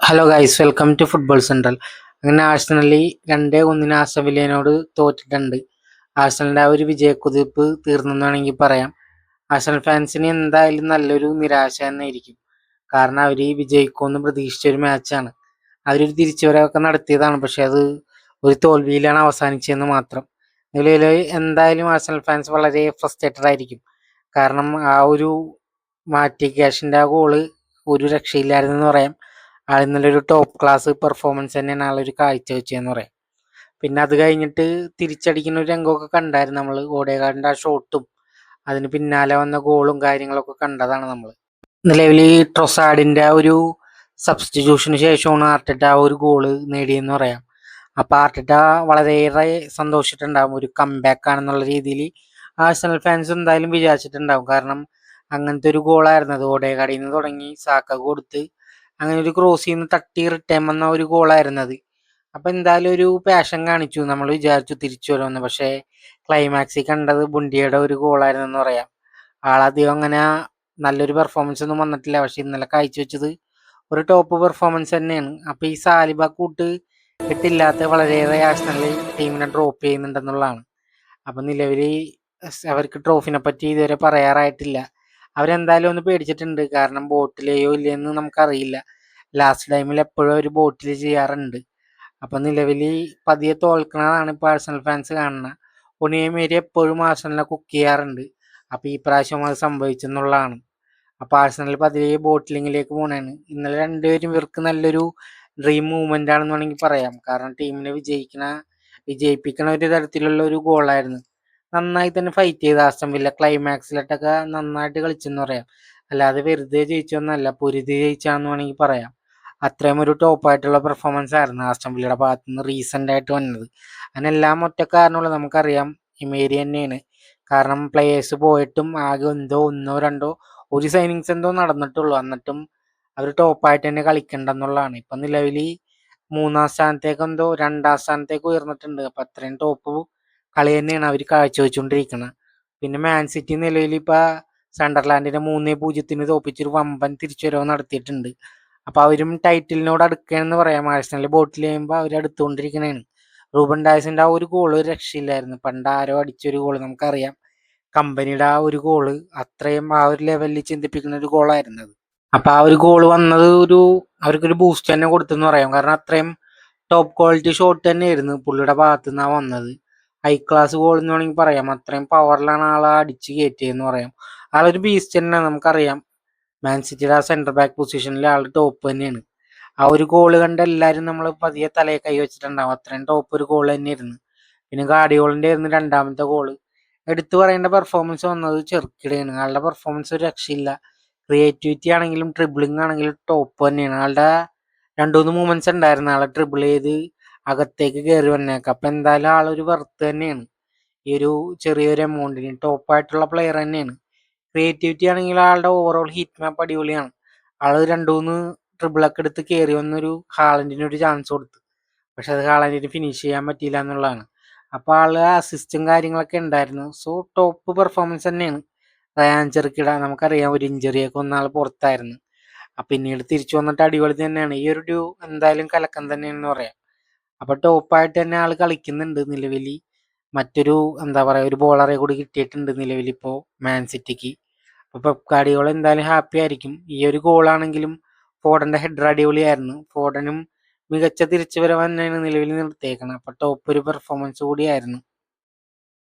Hello guys welcome to football central അങ്ങനെ ആഴ്സണലി രണ്ടേ ഒന്നിന് ആസവില്യനോട് തോറ്റിട്ടുണ്ട്. ആഴ്സണലിന്റെ ആ ഒരു വിജയക്കുതിപ്പ് തീർന്നെന്ന് വേണമെങ്കിൽ പറയാം ആഴ്സണൽ ഫാൻസിന് എന്തായാലും നല്ലൊരു നിരാശ തന്നെയായിരിക്കും. കാരണം അവർ ഈ വിജയിക്കുമെന്ന് പ്രതീക്ഷിച്ച ഒരു മാച്ചാണ് അവരൊരു തിരിച്ചുവരവൊക്കെ നടത്തിയതാണ്. പക്ഷെ അത് ഒരു തോൽവിയിലാണ് അവസാനിച്ചതെന്ന് മാത്രം. നിലവിൽ എന്തായാലും ആഴ്സണൽ ഫാൻസ് വളരെ ഫ്രസ്ട്രേറ്റഡ് ആയിരിക്കും. കാരണം ആ ഒരു മാറ്റി ക്യാഷിന്റെ ആ ഗോൾ ഒരു രക്ഷയില്ലായിരുന്നെന്ന് പറയാം. ആൾ ഇന്നലെ ഒരു ടോപ്പ് ക്ലാസ് പെർഫോമൻസ് തന്നെയാണ് ആളൊരു കാഴ്ച വെച്ചതെന്ന് പറയാം. പിന്നെ അത് കഴിഞ്ഞിട്ട് തിരിച്ചടിക്കുന്ന ഒരു രംഗമൊക്കെ കണ്ടായിരുന്നു നമ്മൾ ഓടേകാടിന്റെ ആ ഷോട്ടും അതിന് പിന്നാലെ വന്ന ഗോളും കാര്യങ്ങളൊക്കെ കണ്ടതാണ് നമ്മൾ നിലവിൽ ട്രൊസാഡിന്റെ ആ ഒരു സബ്സ്റ്റിറ്റ്യൂഷന് ശേഷമാണ് ആർട്ടിട്ട് ആ ഒരു ഗോൾ നേടിയെന്ന് പറയാം. അപ്പോൾ ആർട്ടിട്ട വളരെയേറെ സന്തോഷിച്ചിട്ടുണ്ടാകും ഒരു കംബാക്ക് ആണെന്നുള്ള രീതിയിൽ ആഴ്സണൽ ഫാൻസ് എന്തായാലും വിചാരിച്ചിട്ടുണ്ടാകും കാരണം അങ്ങനത്തെ ഒരു ഗോളായിരുന്നു അത്. ഓടേകാടിയിൽ നിന്ന് തുടങ്ങി സാക്ക കൊടുത്ത് അങ്ങനെ ഒരു ക്രോസിൽ ചെയ്യുന്ന തട്ടി റിട്ടേൺ വന്ന ഒരു ഗോളായിരുന്നു അത്. അപ്പം എന്തായാലും ഒരു പാഷൻ കാണിച്ചു. നമ്മൾ വിചാരിച്ചു തിരിച്ചു വരുമെന്ന്. പക്ഷേ ക്ലൈമാക്സിൽ കണ്ടത് ബുണ്ടിയുടെ ഒരു ഗോളായിരുന്നു എന്ന് പറയാം. ആളധികം അങ്ങനെ നല്ലൊരു പെർഫോമൻസ് ഒന്നും വന്നിട്ടില്ല. പക്ഷെ ഇന്നലെ കാഴ്ചവെച്ചത് ഒരു ടോപ്പ് പെർഫോമൻസ് തന്നെയാണ്. അപ്പം ഈ സാലിബ കൂട്ട് കിട്ടില്ലാത്ത വളരെയേറെ ആഴ്സണൽ ടീമിനെ ഡ്രോപ്പ് ചെയ്യുന്നുണ്ടെന്നുള്ളതാണ്. അപ്പം നിലവിൽ അവർക്ക് ട്രോഫിനെ പറ്റി ഇതുവരെ പറയാറായിട്ടില്ല. അവരെന്തായാലും ഒന്ന് പേടിച്ചിട്ടുണ്ട്. കാരണം ബോട്ടിലെയോ ഇല്ലയെന്ന് നമുക്കറിയില്ല. ലാസ്റ്റ് ടൈമിൽ എപ്പോഴും ഒരു ബോട്ടിൽ ചെയ്യാറുണ്ട്. അപ്പം നിലവിൽ പതിയെ തോൽക്കണതാണ് ഇപ്പോൾ ആഴ്സണൽ ഫാൻസ് കാണുന്നത്. ഒണിയമേരി എപ്പോഴും ആഴ്സണലിനെ കുക്ക് ചെയ്യാറുണ്ട്. അപ്പോൾ ഈ പ്രാവശ്യം അത് സംഭവിച്ചെന്നുള്ളതാണ്. അപ്പോൾ ആഴ്സണൽ പതിയെ ബോട്ടിലിങ്ങിലേക്ക് പോണേന്ന് ഇന്നലെ രണ്ടുപേരും ഇവർക്ക് നല്ലൊരു ഡ്രീം മൂവ്മെന്റ് ആണെന്ന് വേണമെങ്കിൽ പറയാം. കാരണം ടീമിനെ വിജയിക്കണ വിജയിപ്പിക്കണ ഒരു തരത്തിലുള്ള ഒരു ഗോളായിരുന്നു നന്നായി തന്നെ ഫൈറ്റ് ചെയ്ത്. ആസ്റ്റം വില്ല ക്ലൈമാക്സിലിട്ടൊക്കെ നന്നായിട്ട് കളിച്ചെന്ന് പറയാം. അല്ലാതെ വെറുതെ ജയിച്ചൊന്നല്ല പൊരുതി ജയിച്ചാന്ന് വേണമെങ്കിൽ പറയാം. അത്രയും ഒരു ടോപ്പായിട്ടുള്ള പെർഫോമൻസ് ആയിരുന്നു ആസ്റ്റം വില്ലയുടെ ഭാഗത്ത് നിന്ന് റീസെന്റ് ആയിട്ട് വന്നത്. അതിനെല്ലാം ഒറ്റ കാരണമുള്ള നമുക്കറിയാം ഇമേരി തന്നെയാണ്. കാരണം പ്ലേയേഴ്സ് പോയിട്ടും ആകെ എന്തോ ഒന്നോ രണ്ടോ ഒരു സൈനിങ്സ് എന്തോ നടന്നിട്ടുള്ളൂ. എന്നിട്ടും അവർ ടോപ്പായിട്ട് തന്നെ കളിക്കണ്ടെന്നുള്ളതാണ്. ഇപ്പം നിലവിൽ മൂന്നാം സ്ഥാനത്തേക്ക് എന്തോ രണ്ടാം സ്ഥാനത്തേക്ക് ഉയർന്നിട്ടുണ്ട്. അപ്പം അത്രയും ടോപ്പ് കളി തന്നെയാണ് അവർ കാഴ്ചവെച്ചുകൊണ്ടിരിക്കുന്നത് പിന്നെ മാൻ സിറ്റി നിലയിൽ ഇപ്പോൾ സണ്ടർലാൻഡിനെ മൂന്നേ പൂജ്യത്തിന് തോപ്പിച്ചൊരു വമ്പൻ തിരിച്ചുവരവ് നടത്തിയിട്ടുണ്ട്. അപ്പോൾ അവരും ടൈറ്റിലിനോട് അടുക്കുകയെന്ന് പറയാം. ആഴ്സണൽ ബോട്ടിൽ ചെയ്യുമ്പോൾ അവർ അടുത്തുകൊണ്ടിരിക്കണേണ്. റൂബൻ ഡായസിന്റെ ആ ഒരു ഗോൾ ഒരു രക്ഷയില്ലായിരുന്നു. പണ്ട് ആരോ അടിച്ചൊരു ഗോൾ നമുക്കറിയാം. കമ്പനിയുടെ ആ ഒരു ഗോൾ അത്രയും ആ ഒരു ലെവലിൽ ചിന്തിപ്പിക്കുന്ന ഒരു ഗോളായിരുന്നു അത്. അപ്പോൾ ആ ഒരു ഗോൾ വന്നത് ഒരു അവർക്കൊരു ബൂസ്റ്റ് തന്നെ കൊടുത്തെന്ന് പറയാം. കാരണം അത്രയും ടോപ്പ് ക്വാളിറ്റി ഷോട്ട് തന്നെയായിരുന്നു പുള്ളിയുടെ ഭാഗത്തു നിന്നാണ് വന്നത്. ഹൈ ക്ലാസ് ഗോൾ എന്ന് വേണമെങ്കിൽ പറയാം. അത്രയും പവറിലാണ് ആളെ അടിച്ച് കയറ്റിയെന്ന് പറയാം. ആളൊരു ബീസ്റ്റ് തന്നെയാണ് നമുക്കറിയാം. മാൻ സിറ്റിയുടെ ആ സെന്റർ ബാക്ക് പൊസിഷനിൽ ആൾ ടോപ്പ് തന്നെയാണ്. ആ ഒരു ഗോൾ കണ്ട് എല്ലാവരും നമ്മൾ പതിയെ തലയെ കൈ വെച്ചിട്ടുണ്ടാവും. അത്രയും ടോപ്പ് ഒരു ഗോൾ തന്നെയായിരുന്നു. പിന്നെ ഗാഡിയോളിന്റെ ആയിരുന്നു രണ്ടാമത്തെ ഗോൾ എടുത്തു പറയേണ്ട പെർഫോമൻസ് വന്നത് ചെറുക്കിടയാണ്. ആളുടെ പെർഫോമൻസ് ഒരു രക്ഷയില്ല. ക്രിയേറ്റിവിറ്റി ആണെങ്കിലും ട്രിബിളിംഗ് ആണെങ്കിലും ടോപ്പ് തന്നെയാണ്. ആളുടെ രണ്ടു മൂന്ന് മൂമെന്റ്സ് ഉണ്ടായിരുന്നു. ആളെ ട്രിബിൾ ചെയ്ത് അകത്തേക്ക് കയറി വന്നേക്കാം. അപ്പം എന്തായാലും ആളൊരു വെറുത്ത് തന്നെയാണ്. ഈ ഒരു ചെറിയൊരു എമൗണ്ടിന് ടോപ്പായിട്ടുള്ള പ്ലെയർ തന്നെയാണ്. ക്രിയേറ്റിവിറ്റി ആണെങ്കിൽ ആളുടെ ഓവറോൾ ഹീറ്റ് മാപ്പ് അടിപൊളിയാണ്. ആൾ രണ്ടു മൂന്ന് ട്രിബിളൊക്കെ എടുത്ത് കയറി വന്നൊരു ഹാളൻഡിന് ഒരു ചാൻസ് കൊടുത്തു. പക്ഷെ അത് ഹാളൻഡിന് ഫിനിഷ് ചെയ്യാൻ പറ്റിയില്ല എന്നുള്ളതാണ്. അപ്പോൾ ആൾ അസിസ്റ്റും കാര്യങ്ങളൊക്കെ ഉണ്ടായിരുന്നു. സോ ടോപ്പ് പെർഫോമൻസ് തന്നെയാണ്. റയാൻ ചെറുക്കിട നമുക്കറിയാം ഒരു ഇഞ്ചറിയൊക്കെ ഒന്നാൾ പുറത്തായിരുന്നു. പിന്നീട് തിരിച്ചു വന്നിട്ട് അടിപൊളി തന്നെയാണ്. ഈ ഒരു ഡ്യൂ എന്തായാലും കലക്കം തന്നെയാണെന്ന് പറയാം. അപ്പോൾ ടോപ്പായിട്ട് തന്നെ ആൾ കളിക്കുന്നുണ്ട് നിലവിൽ മറ്റൊരു എന്താ പറയുക ഒരു ബോളറെ കൂടി കിട്ടിയിട്ടുണ്ട് നിലവിലിപ്പോൾ മാൻ സിറ്റിക്ക് അപ്പോൾ പെപ് എന്തായാലും ഹാപ്പി ആയിരിക്കും. ഈ ഒരു ഗോളാണെങ്കിലും ഫോഡന്റെ ഹെഡർ അടിപൊളിയായിരുന്നു. ഫോഡനും മികച്ച തിരിച്ചുവരവ് തന്നെയാണ് നിലവിൽ നിർത്തിയേക്കുന്നത് അപ്പോൾ ടോപ്പ് ഒരു പെർഫോമൻസ് കൂടിയായിരുന്നു.